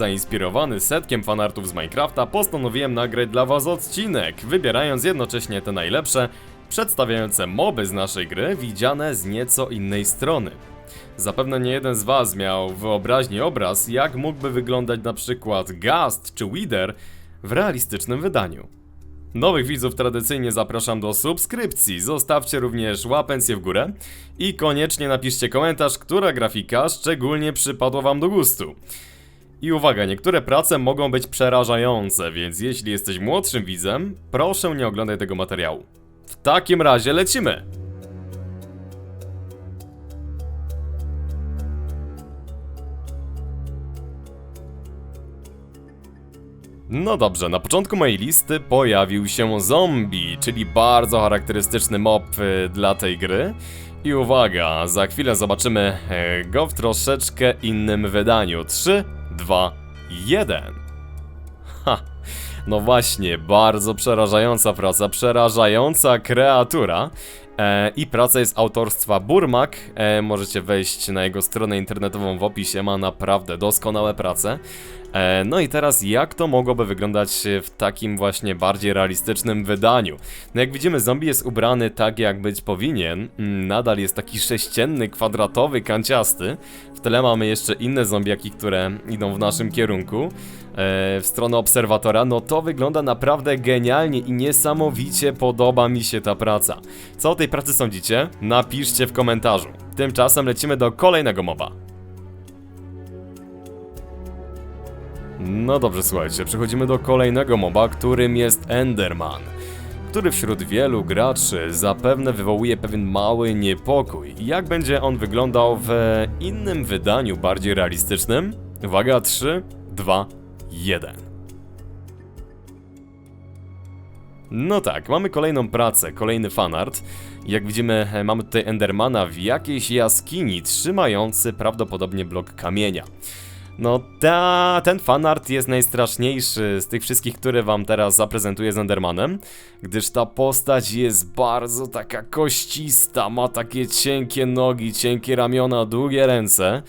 zainspirowany setkiem fanartów z Minecrafta, postanowiłem nagrać dla was odcinek, wybierając jednocześnie te najlepsze, przedstawiające moby z naszej gry, widziane z nieco innej strony. Zapewne nie jeden z was miał w wyobraźni obraz, jak mógłby wyglądać na przykład Gast czy Wither w realistycznym wydaniu. Nowych widzów tradycyjnie zapraszam do subskrypcji, zostawcie również łapencję w górę i koniecznie napiszcie komentarz, która grafika szczególnie przypadła wam do gustu. I uwaga, niektóre prace mogą być przerażające, więc jeśli jesteś młodszym widzem, proszę nie oglądaj tego materiału. W takim razie lecimy! No dobrze, na początku mojej listy pojawił się zombie, czyli bardzo charakterystyczny mob y, dla tej gry. I uwaga, za chwilę zobaczymy e, go w troszeczkę innym wydaniu. 3, 2, 1. Ha, no właśnie, bardzo przerażająca praca, przerażająca kreatura. E, I praca jest autorstwa Burmak. E, możecie wejść na jego stronę internetową w opisie, ma naprawdę doskonałe prace. E, no i teraz jak to mogłoby wyglądać w takim właśnie bardziej realistycznym wydaniu? No jak widzimy zombie jest ubrany tak jak być powinien, Mm, nadal jest taki sześcienny, kwadratowy, kanciasty. W tle mamy jeszcze inne zombiaki, które idą w naszym kierunku, e, w stronę obserwatora. No to wygląda naprawdę genialnie i niesamowicie podoba mi się ta praca. Co o tej pracy sądzicie? Napiszcie w komentarzu. Tymczasem lecimy do kolejnego moba. No dobrze, słuchajcie, przechodzimy do kolejnego moba, którym jest Enderman, który wśród wielu graczy zapewne wywołuje pewien mały niepokój. Jak będzie on wyglądał w innym wydaniu, bardziej realistycznym? Uwaga, 3, 2, 1. No tak, mamy kolejną pracę, kolejny fanart. Jak widzimy, e, mamy tutaj Endermana w jakiejś jaskini, trzymający prawdopodobnie blok kamienia. No ta, ten fanart jest najstraszniejszy z tych wszystkich, które wam teraz zaprezentuję z Endermanem, gdyż ta postać jest bardzo taka koścista, ma takie cienkie nogi, cienkie ramiona, długie ręce.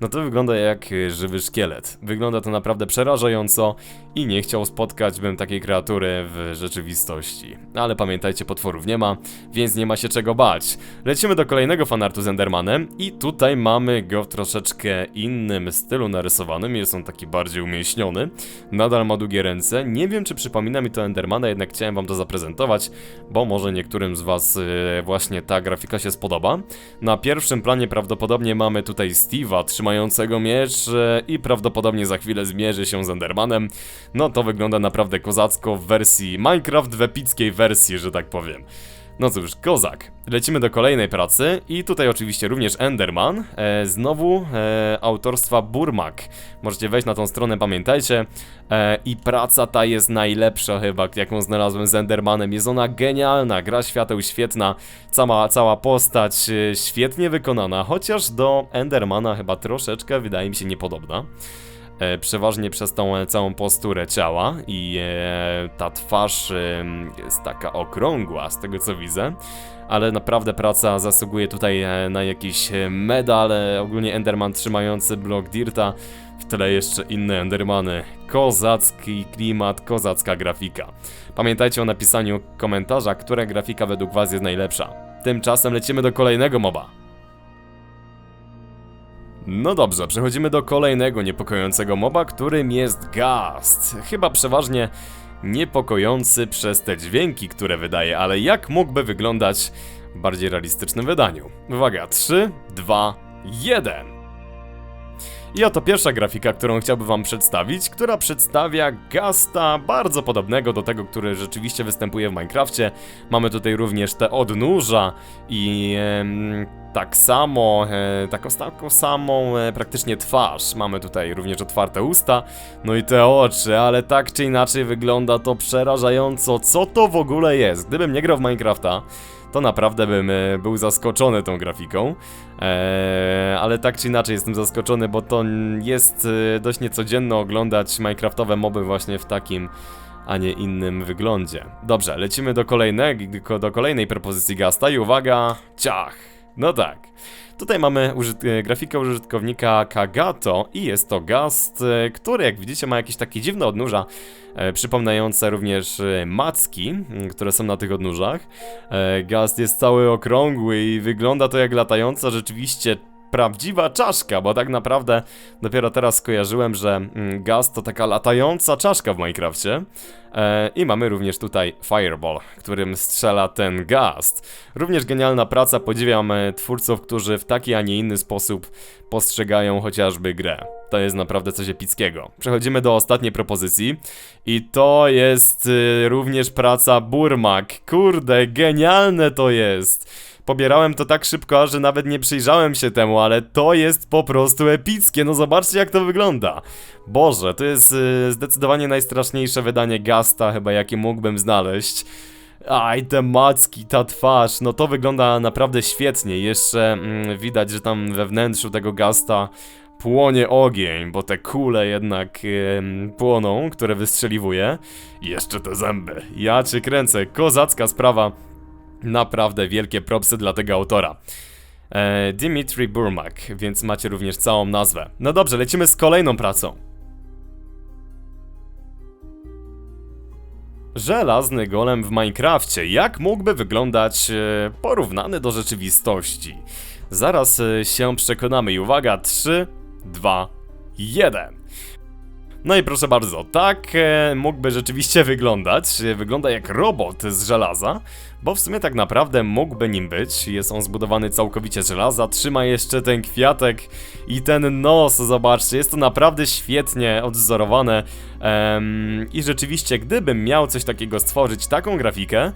No to wygląda jak y, żywy szkielet. Wygląda to naprawdę przerażająco i nie chciał spotkać bym takiej kreatury w rzeczywistości. Ale pamiętajcie, potworów nie ma, więc nie ma się czego bać. Lecimy do kolejnego fanartu z Endermanem i tutaj mamy go w troszeczkę innym stylu narysowanym, jest on taki bardziej umieśniony. Nadal ma długie ręce, nie wiem czy przypomina mi to Endermana, jednak chciałem wam to zaprezentować, bo może niektórym z was y, właśnie ta grafika się spodoba. Na pierwszym planie prawdopodobnie mamy tutaj Steve'a trzymającego miecz i prawdopodobnie za chwilę zmierzy się z Endermanem. No to wygląda naprawdę kozacko w wersji Minecraft, w epickiej wersji, że tak powiem. No cóż, kozak. Lecimy do kolejnej pracy i tutaj oczywiście również Enderman, e, znowu e, autorstwa Burmak. Możecie wejść na tą stronę, pamiętajcie. E, I praca ta jest najlepsza chyba, jaką znalazłem z Endermanem. Jest ona genialna, gra świateł świetna, cała, cała postać e, świetnie wykonana, chociaż do Endermana chyba troszeczkę wydaje mi się niepodobna przeważnie przez tą e, całą posturę ciała i e, ta twarz e, jest taka okrągła z tego co widzę. Ale naprawdę praca zasługuje tutaj e, na jakiś e, medal, e, ogólnie Enderman trzymający blok Dirta, w tle jeszcze inne Endermany. Kozacki klimat, kozacka grafika. Pamiętajcie o napisaniu komentarza, która grafika według was jest najlepsza. Tymczasem lecimy do kolejnego moba. No dobrze, przechodzimy do kolejnego niepokojącego moba, którym jest Gast. Chyba przeważnie niepokojący przez te dźwięki, które wydaje, ale jak mógłby wyglądać w bardziej realistycznym wydaniu? Uwaga, 3, 2, 1. I oto pierwsza grafika, którą chciałbym wam przedstawić, która przedstawia Gasta bardzo podobnego do tego, który rzeczywiście występuje w Minecrafcie. Mamy tutaj również te odnóża i tak samo, e, taką, taką samą e, praktycznie twarz. Mamy tutaj również otwarte usta, no i te oczy, ale tak czy inaczej wygląda to przerażająco. Co to w ogóle jest? Gdybym nie grał w Minecrafta, to naprawdę bym e, był zaskoczony tą grafiką. Eee, ale tak czy inaczej jestem zaskoczony, bo to jest e, dość niecodzienno oglądać Minecraftowe moby właśnie w takim a nie innym wyglądzie. Dobrze, lecimy do kolejnego, do kolejnej propozycji Gasta i uwaga, ciach! No tak. Tutaj mamy użyt e, grafikę użytkownika Kagato i jest to Gast, e, który jak widzicie ma jakieś takie dziwne odnóża, e, przypominające również e, macki, które są na tych odnóżach. E, Gast jest cały okrągły i wygląda to jak latająca rzeczywiście prawdziwa czaszka, bo tak naprawdę dopiero teraz skojarzyłem, że mm, Gast to taka latająca czaszka w Minecrafcie. E, I mamy również tutaj Fireball, którym strzela ten Gast. Również genialna praca, podziwiam e, twórców, którzy w taki, a nie inny sposób postrzegają chociażby grę. To jest naprawdę coś epickiego. Przechodzimy do ostatniej propozycji i to jest y, również praca Burmak. Kurde, genialne to jest. Pobierałem to tak szybko, że nawet nie przyjrzałem się temu, ale to jest po prostu epickie. No zobaczcie jak to wygląda. Boże, to jest y, zdecydowanie najstraszniejsze wydanie Gasta chyba jakie mógłbym znaleźć. Aj, te macki, ta twarz, no to wygląda naprawdę świetnie. Jeszcze mm, widać, że tam we wnętrzu tego Gasta płonie ogień, bo te kule jednak em, płoną, które wystrzeliwuje. Jeszcze te zęby. Ja cię kręcę, kozacka sprawa. Naprawdę wielkie propsy dla tego autora. E, Dimitri Burmak, więc macie również całą nazwę. No dobrze, lecimy z kolejną pracą. Żelazny golem w Minecrafcie. Jak mógłby wyglądać e, porównany do rzeczywistości? Zaraz e, się przekonamy. I uwaga, 3, 2, 1. No i proszę bardzo, tak e, mógłby rzeczywiście wyglądać. E, Wygląda jak robot z żelaza, bo w sumie tak naprawdę mógłby nim być. Jest on zbudowany całkowicie z żelaza, trzyma jeszcze ten kwiatek i ten nos, zobaczcie, jest to naprawdę świetnie odwzorowane. Em, I rzeczywiście, gdybym miał coś takiego stworzyć, taką grafikę,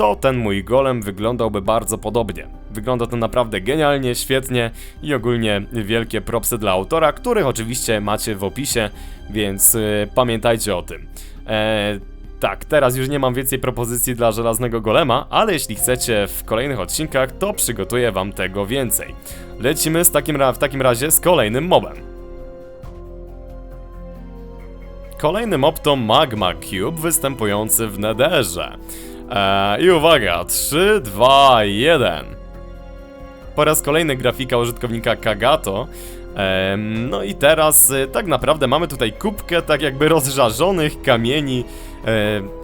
to ten mój golem wyglądałby bardzo podobnie. Wygląda to naprawdę genialnie, świetnie i ogólnie wielkie propsy dla autora, których oczywiście macie w opisie, więc y, pamiętajcie o tym. E, tak, teraz już nie mam więcej propozycji dla żelaznego golema, ale jeśli chcecie w kolejnych odcinkach, to przygotuję wam tego więcej. Lecimy z takim w takim razie z kolejnym mobem. Kolejny mob to Magma Cube występujący w Netherze. Eee, I uwaga, 3, 2, 1. Po raz kolejny grafika użytkownika Kagato. Em, no i teraz y, tak naprawdę mamy tutaj kubkę tak jakby rozżarzonych kamieni,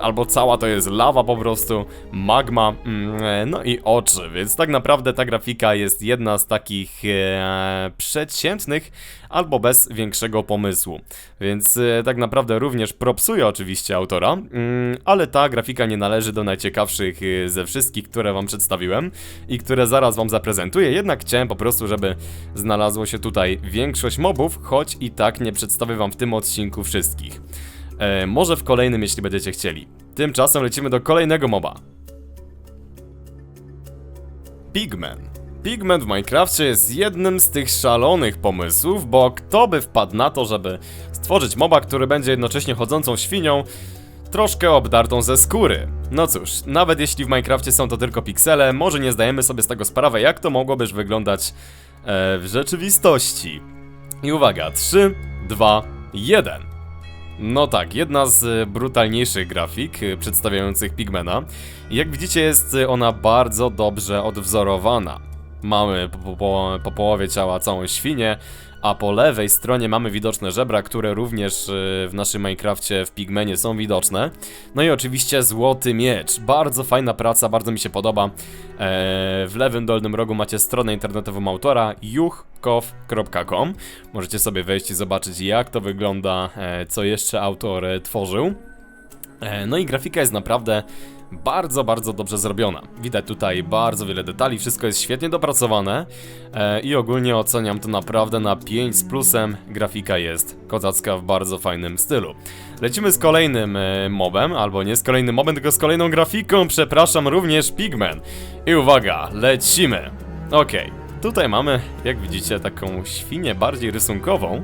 albo cała to jest lawa po prostu, magma, mm, e, no i oczy, więc tak naprawdę ta grafika jest jedna z takich e, przeciętnych, albo bez większego pomysłu. Więc e, tak naprawdę również propsuje oczywiście autora, mm, ale ta grafika nie należy do najciekawszych e, ze wszystkich, które wam przedstawiłem i które zaraz wam zaprezentuję, jednak chciałem po prostu, żeby znalazło się tutaj większość mobów, choć i tak nie przedstawię wam w tym odcinku wszystkich. E, może w kolejnym, jeśli będziecie chcieli. Tymczasem lecimy do kolejnego moba. Pigman. Pigman w Minecrafcie jest jednym z tych szalonych pomysłów, bo kto by wpadł na to, żeby stworzyć moba, który będzie jednocześnie chodzącą świnią, troszkę obdartą ze skóry. No cóż, nawet jeśli w Minecrafcie są to tylko piksele, może nie zdajemy sobie z tego sprawy, jak to mogłobyś wyglądać e, w rzeczywistości. I uwaga, 3, 2, 1. No tak, jedna z e, brutalniejszych grafik e, przedstawiających Pigmana. Jak widzicie jest e, ona bardzo dobrze odwzorowana. Mamy po, po, po połowie ciała całą świnię, a po lewej stronie mamy widoczne żebra, które również e, w naszym Minecrafcie w Pigmenie są widoczne. No i oczywiście złoty miecz. Bardzo fajna praca, bardzo mi się podoba. E, w lewym dolnym rogu macie stronę internetową autora juchkow.com. Możecie sobie wejść i zobaczyć jak to wygląda, e, co jeszcze autor e, tworzył. No i grafika jest naprawdę bardzo, bardzo dobrze zrobiona. Widać tutaj bardzo wiele detali, wszystko jest świetnie dopracowane e, i ogólnie oceniam to naprawdę na 5 z plusem. Grafika jest kozacka w bardzo fajnym stylu. Lecimy z kolejnym e, mobem, albo nie z kolejnym mobem, tylko z kolejną grafiką, przepraszam, również Pigman. I uwaga, lecimy. Okej, tutaj mamy, jak widzicie, taką świnię bardziej rysunkową.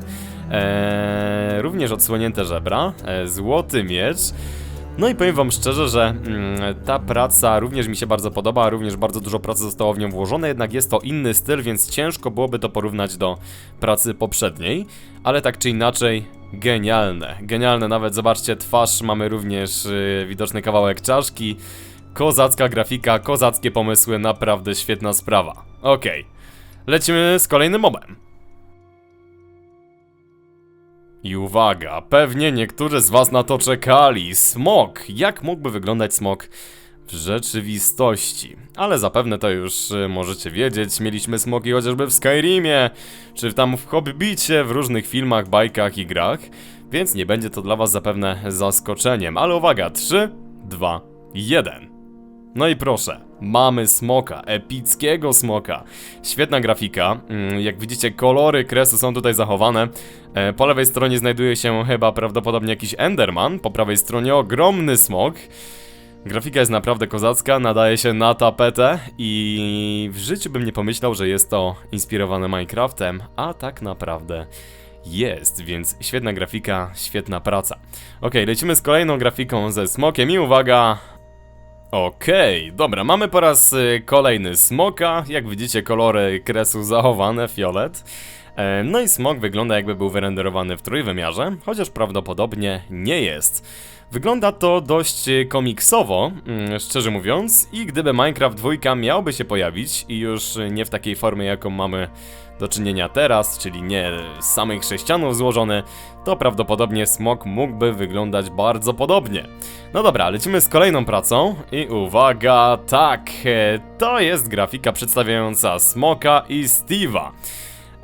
Eee, również odsłonięte żebra, e, złoty miecz. No i powiem wam szczerze, że mm, ta praca również mi się bardzo podoba, również bardzo dużo pracy zostało w nią włożone, jednak jest to inny styl, więc ciężko byłoby to porównać do pracy poprzedniej, ale tak czy inaczej genialne, genialne, nawet zobaczcie twarz, mamy również y, widoczny kawałek czaszki, kozacka grafika, kozackie pomysły, naprawdę świetna sprawa. Okej. lecimy z kolejnym mobem. I uwaga, pewnie niektórzy z was na to czekali. Smok. Jak mógłby wyglądać smok w rzeczywistości? Ale zapewne to już y, możecie wiedzieć. Mieliśmy smoki chociażby w Skyrimie, czy tam w Hobbicie, w różnych filmach, bajkach i grach. Więc nie będzie to dla was zapewne zaskoczeniem. Ale uwaga, 3, 2, 1. No i proszę, mamy smoka, epickiego smoka. Świetna grafika, mm, jak widzicie kolory kresu są tutaj zachowane. E, Po lewej stronie znajduje się chyba prawdopodobnie jakiś Enderman, po prawej stronie ogromny smok. Grafika jest naprawdę kozacka, nadaje się na tapetę i w życiu bym nie pomyślał, że jest to inspirowane Minecraftem, a tak naprawdę jest, więc świetna grafika, świetna praca. Ok, lecimy z kolejną grafiką ze smokiem i uwaga, Okej, dobra, mamy po raz y, kolejny smoka. Jak widzicie, kolory kresu zachowane, fiolet. E, no i smok wygląda jakby był wyrenderowany w trójwymiarze, chociaż prawdopodobnie nie jest. Wygląda to dość y, komiksowo, mm, szczerze mówiąc, i gdyby Minecraft 2 miałby się pojawić i już nie w takiej formie, jaką mamy do czynienia teraz, czyli nie z samych sześcianów złożony, to prawdopodobnie smok mógłby wyglądać bardzo podobnie. No dobra, lecimy z kolejną pracą i uwaga, tak, e, to jest grafika przedstawiająca Smoka i Steve'a.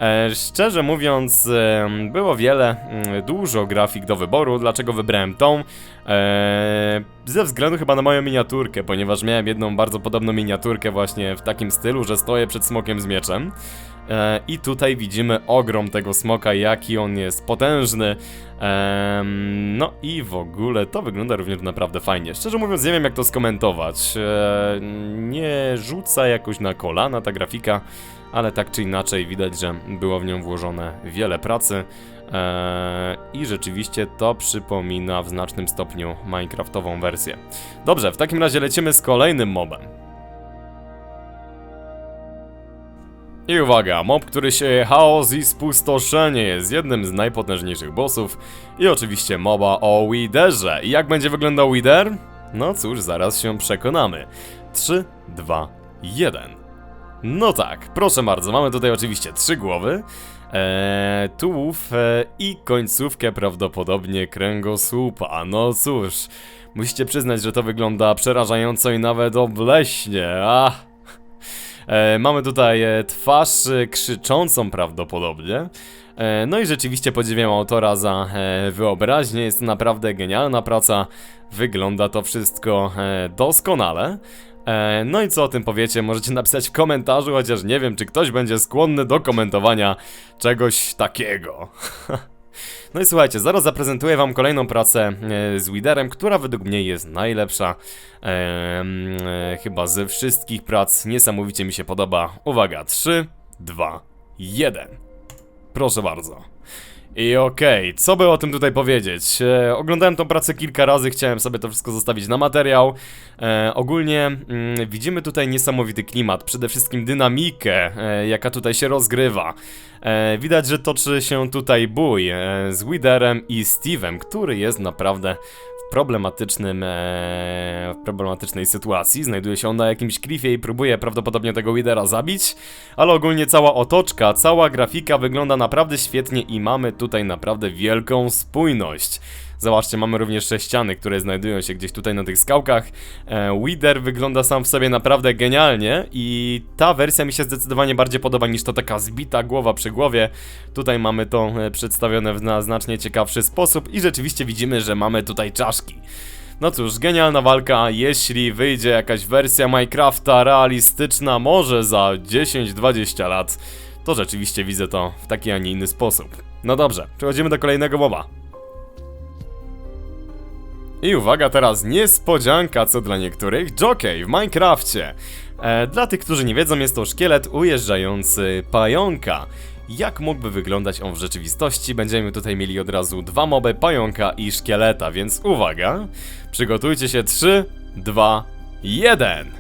E, szczerze mówiąc, było wiele, mm, dużo grafik do wyboru. Dlaczego wybrałem tą? E, ze względu chyba na moją miniaturkę, ponieważ miałem jedną bardzo podobną miniaturkę właśnie w takim stylu, że stoję przed smokiem z mieczem. E, I tutaj widzimy ogrom tego smoka, jaki on jest potężny. No i w ogóle to wygląda również naprawdę fajnie. Szczerze mówiąc, nie wiem jak to skomentować. E, nie rzuca jakoś na kolana ta grafika, ale tak czy inaczej widać, że było w nią włożone wiele pracy. E, I rzeczywiście to przypomina w znacznym stopniu Minecraftową wersję. Dobrze, w takim razie lecimy z kolejnym mobem. I uwaga, mob, który się chaos i spustoszenie jest jednym z najpotężniejszych bossów i oczywiście moba o Widerze. I jak będzie wyglądał Wider? No cóż, zaraz się przekonamy. 3, 2, 1. No tak, proszę bardzo, mamy tutaj oczywiście trzy głowy, e, tułów e, i końcówkę prawdopodobnie kręgosłupa. No cóż, musicie przyznać, że to wygląda przerażająco i nawet obleśnie. Ah. E, mamy tutaj e, twarz e, krzyczącą prawdopodobnie. No i rzeczywiście podziwiam autora za wyobraźnię, jest to naprawdę genialna praca. Wygląda to wszystko doskonale. No i co o tym powiecie, możecie napisać w komentarzu, chociaż nie wiem, czy ktoś będzie skłonny do komentowania czegoś takiego. No i słuchajcie, zaraz zaprezentuję wam kolejną pracę e, z Widerem, która według mnie jest najlepsza e, chyba ze wszystkich prac. Niesamowicie mi się podoba. Uwaga, 3, 2, 1. Proszę bardzo. I okej, co by o tym tutaj powiedzieć? E, oglądałem tą pracę kilka razy, chciałem sobie to wszystko zostawić na materiał. E, ogólnie mm, widzimy tutaj niesamowity klimat, przede wszystkim dynamikę, e, jaka tutaj się rozgrywa. E, widać, że toczy się tutaj bój e, z Widerem i Steve'em, który jest naprawdę problematycznym, e, problematycznej sytuacji. Znajduje się on na jakimś klifie i próbuje prawdopodobnie tego Widera zabić, ale ogólnie cała otoczka, cała grafika wygląda naprawdę świetnie i mamy tutaj naprawdę wielką spójność. Zobaczcie, mamy również sześciany, które znajdują się gdzieś tutaj na tych skałkach. E, wygląda sam w sobie naprawdę genialnie i ta wersja mi się zdecydowanie bardziej podoba niż to taka zbita głowa przy głowie. Tutaj mamy to e, przedstawione w na znacznie ciekawszy sposób i rzeczywiście widzimy, że mamy tutaj czaszki. No cóż, genialna walka, jeśli wyjdzie jakaś wersja Minecrafta realistyczna, może za 10-20 lat, to rzeczywiście widzę to w taki, a nie inny sposób. No dobrze, przechodzimy do kolejnego moba. I uwaga teraz, niespodzianka co dla niektórych, Jockey w Minecrafcie. E, dla tych, którzy nie wiedzą, jest to szkielet ujeżdżający pająka. Jak mógłby wyglądać on w rzeczywistości? Będziemy tutaj mieli od razu dwa moby, pająka i szkieleta, więc uwaga. Przygotujcie się, 3, 2, 1.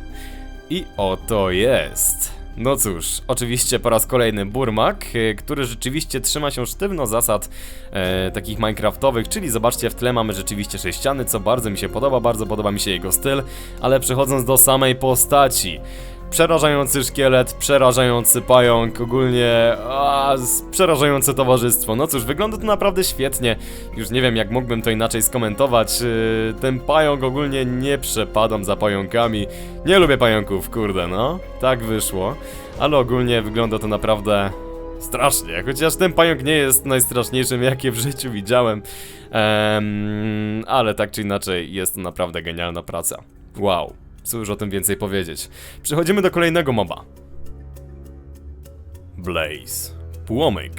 I oto jest. No cóż, oczywiście po raz kolejny Burmak, e, który rzeczywiście trzyma się sztywno zasad e, takich minecraftowych, czyli zobaczcie w tle mamy rzeczywiście sześciany, co bardzo mi się podoba, bardzo podoba mi się jego styl, ale przechodząc do samej postaci. Przerażający szkielet, przerażający pająk, ogólnie a, przerażające towarzystwo. No cóż, wygląda to naprawdę świetnie. Już nie wiem, jak mógłbym to inaczej skomentować. Yy, ten pająk ogólnie nie przepadam za pająkami. Nie lubię pająków, kurde, no. Tak wyszło. Ale ogólnie wygląda to naprawdę strasznie. Chociaż ten pająk nie jest najstraszniejszym, jakie w życiu widziałem. Em, ale tak czy inaczej, jest to naprawdę genialna praca. Wow. Cóż o tym więcej powiedzieć. Przechodzimy do kolejnego moba. Blaze. Płomyk.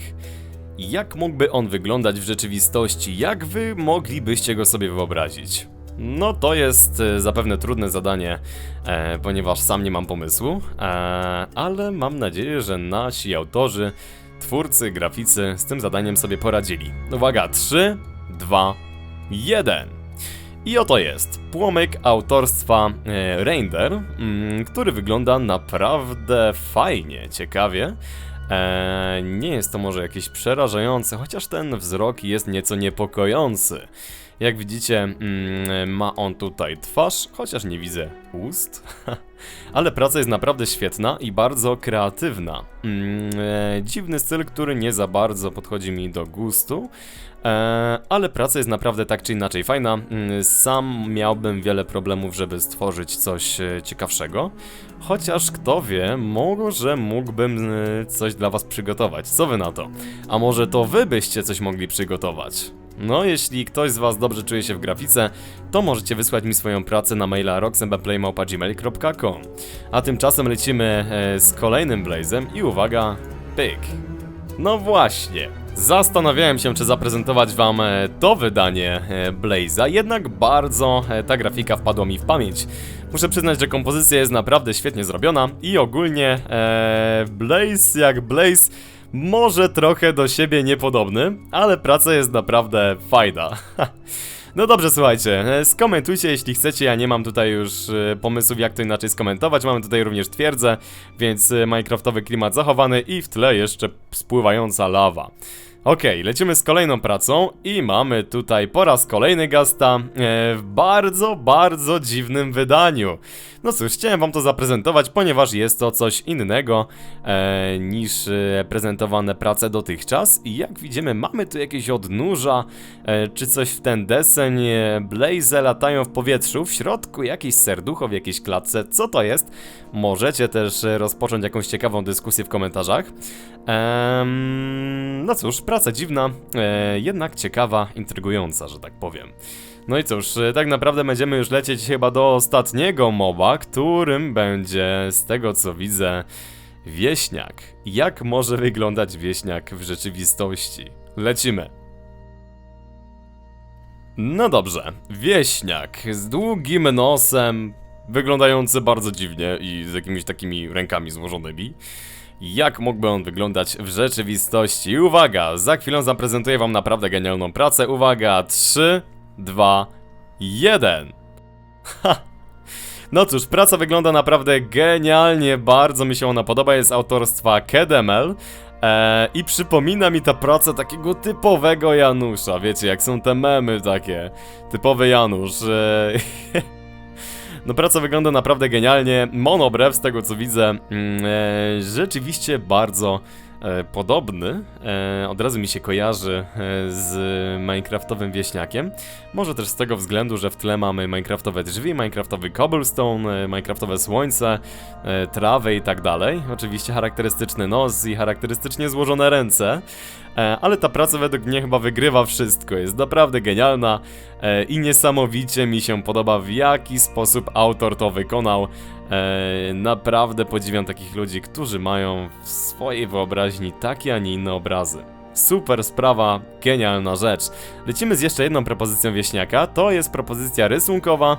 Jak mógłby on wyglądać w rzeczywistości? Jak wy moglibyście go sobie wyobrazić? No to jest e, zapewne trudne zadanie, e, ponieważ sam nie mam pomysłu, e, ale mam nadzieję, że nasi autorzy, twórcy, graficy z tym zadaniem sobie poradzili. Uwaga, 3, 2, 1. I oto jest płomyk autorstwa e, Render, mm, który wygląda naprawdę fajnie, ciekawie. E, nie jest to może jakieś przerażające, chociaż ten wzrok jest nieco niepokojący. Jak widzicie, mm, ma on tutaj twarz, chociaż nie widzę ust. Ale praca jest naprawdę świetna i bardzo kreatywna. Mm, e, dziwny styl, który nie za bardzo podchodzi mi do gustu. E, ale praca jest naprawdę tak czy inaczej fajna. Mm, Sam miałbym wiele problemów, żeby stworzyć coś e, ciekawszego. Chociaż kto wie, może mógłbym e, coś dla was przygotować. Co wy na to? A może to wy byście coś mogli przygotować? No, jeśli ktoś z was dobrze czuje się w grafice, to możecie wysłać mi swoją pracę na maila roxembeplaymałpa.gmail.com A tymczasem lecimy z kolejnym Blazem i uwaga, pyk. No właśnie. Zastanawiałem się, czy zaprezentować wam e, to wydanie e, Blaze'a, jednak bardzo e, ta grafika wpadła mi w pamięć. Muszę przyznać, że kompozycja jest naprawdę świetnie zrobiona i ogólnie e, Blaze jak Blaze może trochę do siebie niepodobny, ale praca jest naprawdę fajna. No dobrze, słuchajcie, e, skomentujcie jeśli chcecie, ja nie mam tutaj już e, pomysłów jak to inaczej skomentować, mamy tutaj również twierdzę, więc e, minecraftowy klimat zachowany i w tle jeszcze spływająca lawa. Okej, lecimy z kolejną pracą i mamy tutaj po raz kolejny Gasta e, w bardzo, bardzo dziwnym wydaniu. No cóż, chciałem wam to zaprezentować, ponieważ jest to coś innego e, niż e, prezentowane prace dotychczas i jak widzimy mamy tu jakieś odnóża, e, czy coś w ten deseń, e, blaze latają w powietrzu, w środku jakieś serducho w jakiejś klatce, co to jest? Możecie też rozpocząć jakąś ciekawą dyskusję w komentarzach. Em, no cóż, praca dziwna, e, jednak ciekawa, intrygująca, że tak powiem. No i cóż, e, tak naprawdę będziemy już lecieć chyba do ostatniego moba, którym będzie, z tego co widzę, wieśniak. Jak może wyglądać wieśniak w rzeczywistości? Lecimy. No dobrze, wieśniak z długim nosem, wyglądający bardzo dziwnie i z jakimiś takimi rękami złożonymi. Jak mógłby on wyglądać w rzeczywistości? Uwaga, za chwilę zaprezentuję wam naprawdę genialną pracę. Uwaga, 3, 2, 1. Ha! No cóż, praca wygląda naprawdę genialnie, bardzo mi się ona podoba, jest autorstwa Kedemel. E, I przypomina mi ta praca takiego typowego Janusza, wiecie, jak są te memy takie, typowy Janusz. E, no praca wygląda naprawdę genialnie, monobrew z tego co widzę, e, rzeczywiście bardzo podobny, e, od razu mi się kojarzy e, z minecraftowym wieśniakiem. Może też z tego względu, że w tle mamy minecraftowe drzwi, minecraftowy cobblestone, e, minecraftowe słońce, e, trawę i tak dalej. Oczywiście charakterystyczny nos i charakterystycznie złożone ręce. E, Ale ta praca według mnie chyba wygrywa wszystko, jest naprawdę genialna e, i niesamowicie mi się podoba w jaki sposób autor to wykonał. E, Naprawdę podziwiam takich ludzi, którzy mają w swojej wyobraźni takie, a nie inne obrazy. Super sprawa, genialna rzecz. Lecimy z jeszcze jedną propozycją wieśniaka. To jest propozycja rysunkowa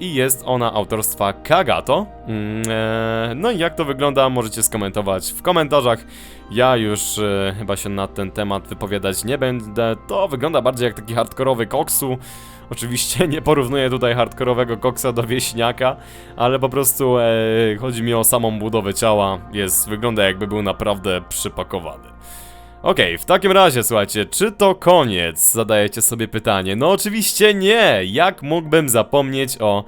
i jest ona autorstwa Kagato. Mm, e, no i jak to wygląda, możecie skomentować w komentarzach. Ja już e, chyba się na ten temat wypowiadać nie będę. To wygląda bardziej jak taki hardkorowy koksu. Oczywiście nie porównuję tutaj hardkorowego koksa do wieśniaka, ale po prostu e, chodzi mi o samą budowę ciała. Jest, wygląda jakby był naprawdę przypakowany. Okej, w takim razie słuchajcie, czy to koniec? Zadajecie sobie pytanie. No oczywiście nie! Jak mógłbym zapomnieć o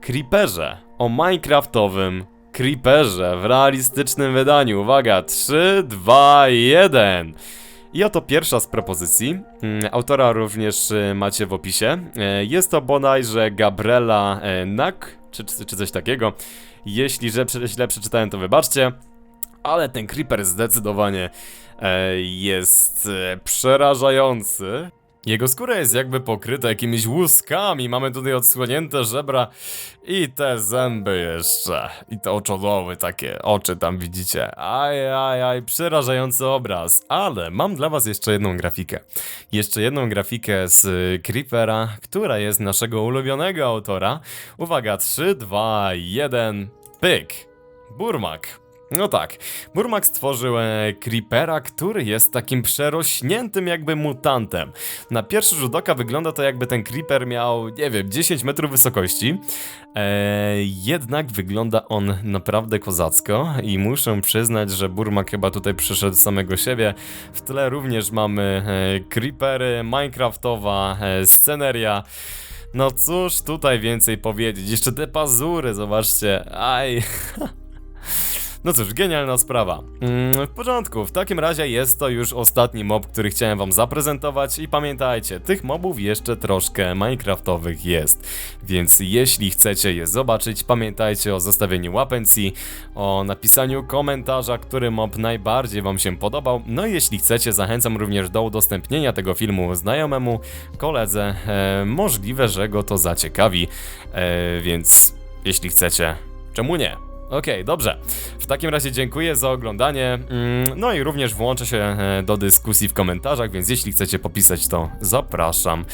Creeperze? O Minecraftowym Creeperze w realistycznym wydaniu. Uwaga, 3, 2, 1. I oto pierwsza z propozycji. Mm, Autora również y, macie w opisie. E, Jest to bodajże Gabriela e, Nak, czy, czy, coś takiego. Jeśli źle przeczytałem, to wybaczcie. Ale ten creeper zdecydowanie e, jest e, przerażający. Jego skóra jest jakby pokryta jakimiś łuskami, mamy tutaj odsłonięte żebra i te zęby jeszcze. I te oczodoły, takie oczy tam widzicie. Aj, aj, aj, przerażający obraz. Ale mam dla was jeszcze jedną grafikę. Jeszcze jedną grafikę z Creepera, która jest naszego ulubionego autora. Uwaga, 3, 2, 1, pyk. Burmak. No tak, Burmak stworzył e, Creepera, który jest takim przerośniętym jakby mutantem. Na pierwszy rzut oka wygląda to jakby ten Creeper miał, nie wiem, 10 metrów wysokości. E, jednak wygląda on naprawdę kozacko i muszę przyznać, że Burmak chyba tutaj przyszedł samego siebie. W tle również mamy e, Creepery, Minecraftowa e, sceneria. No cóż tutaj więcej powiedzieć, jeszcze te pazury, zobaczcie, aj... No cóż, genialna sprawa. Mm, w porządku, w takim razie jest to już ostatni mob, który chciałem wam zaprezentować i pamiętajcie, tych mobów jeszcze troszkę minecraftowych jest, więc jeśli chcecie je zobaczyć, pamiętajcie o zostawieniu łapencji, o napisaniu komentarza, który mob najbardziej wam się podobał, no i jeśli chcecie, zachęcam również do udostępnienia tego filmu znajomemu, koledze, e, możliwe, że go to zaciekawi, e, więc jeśli chcecie, czemu nie? Okej, dobrze. W takim razie dziękuję za oglądanie. Mm, No i również włączę się e, do dyskusji w komentarzach, więc jeśli chcecie popisać, to zapraszam.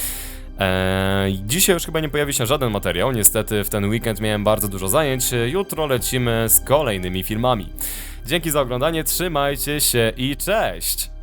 Eee, dzisiaj już chyba nie pojawi się żaden materiał, niestety w ten weekend miałem bardzo dużo zajęć. Jutro lecimy z kolejnymi filmami. Dzięki za oglądanie, trzymajcie się i cześć!